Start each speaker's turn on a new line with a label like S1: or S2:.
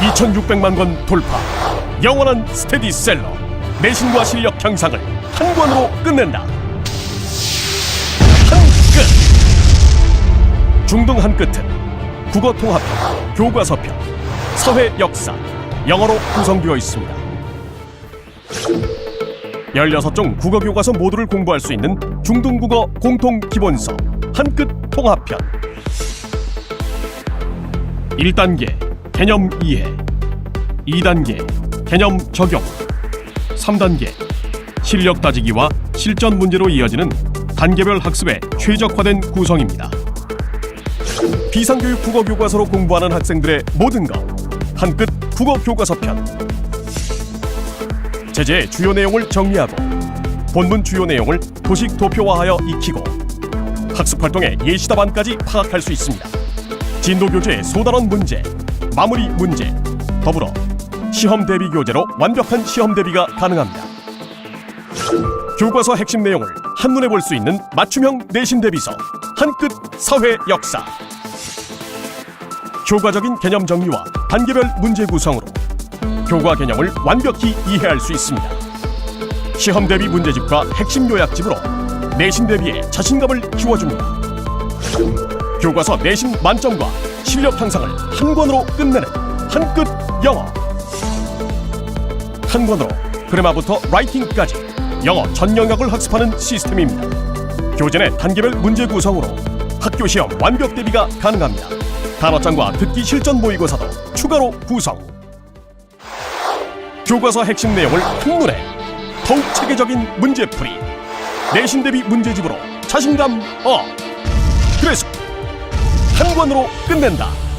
S1: 2600만 권 돌파. 영원한 스테디셀러. 내신과 실력 향상을 한 권으로 끝낸다. 한 끝. 중등 한 끝은 국어 통합편, 교과서편, 사회 역사, 영어로 구성되어 있습니다. 16종 국어 교과서 모두를 공부할 수 있는 중등 국어 공통 기본서 한끝 통합편. 1단계 개념 이해 2단계 개념 적용 3단계 실력 따지기와 실전 문제로 이어지는 단계별 학습에 최적화된 구성입니다. 비상교육 국어 교과서로 공부하는 학생들의 모든 것 한끗 국어 교과서 편 제재의 주요 내용을 정리하고 본문 주요 내용을 도식 도표화하여 익히고 학습 활동의 예시 답안까지 파악할 수 있습니다. 진도 교재의 소단원 문제, 마무리 문제, 더불어 시험 대비 교재로 완벽한 시험 대비가 가능합니다. 교과서 핵심 내용을 한눈에 볼 수 있는 맞춤형 내신 대비서 한끗 사회 역사 교과적인 개념 정리와 단계별 문제 구성으로 교과 개념을 완벽히 이해할 수 있습니다. 시험 대비 문제집과 핵심 요약집으로 내신 대비에 자신감을 키워줍니다. 교과서 내신 만점과 실력 향상을 한 권으로 끝내는 한 끗 영어 한 권으로 그래마부터 라이팅까지 영어 전 영역을 학습하는 시스템입니다. 교재 내 단계별 문제 구성으로 학교 시험 완벽 대비가 가능합니다. 단어장과 듣기 실전 모의고사도 추가로 구성. 교과서 핵심 내용을 한눈에 더욱 체계적인 문제풀이 내신 대비 문제집으로 자신감 업. 그래서 한 권으로 끝낸다.